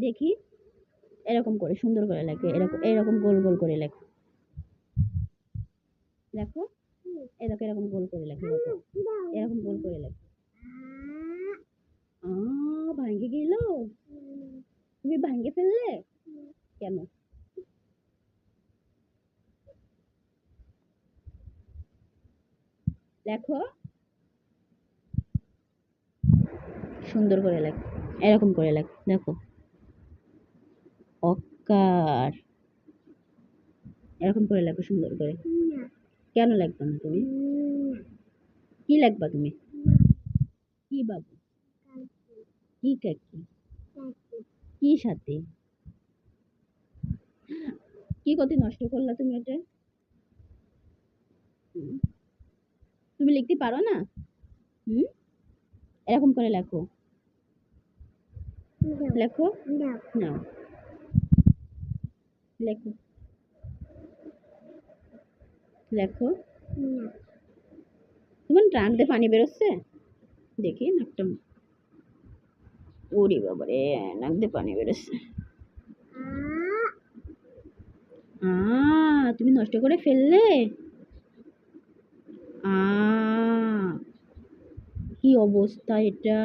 দেখি। এরকম করে, সুন্দর করে লেখো, এরকম এরকম গোল গোল করে লেখো। লেখো এরকম এরকম গোল করে লেখো এরকম গোল করে লেখো। ভাঙ্গে গেল। তুমি ভাঙ্গে ফেললে? কেন? লেখো সুন্দর করে লেখো, এরকম করে লেখো, দেখো। অকার। এরকম করে লেখো সুন্দর করে। কেন লাগবে না তুমি? কি লিখবা তুমি? কি বাবু? কি কাকি? কি সাথে? কি কত নষ্ট করলা তুমি এটা? তুমি লিখতে পারো না? হুম? এরকম করে লেখো। লেখো? নাও। লেখো। লেখো। তোমার নাক দিয়ে পানি বেরোচ্ছে? দেখি নাকটা ওরে বাবারে নাক দিয়ে পানি বেরোচ্ছে। আ তুমি নষ্ট করে ফেললে? আ কি অবস্থা এটা?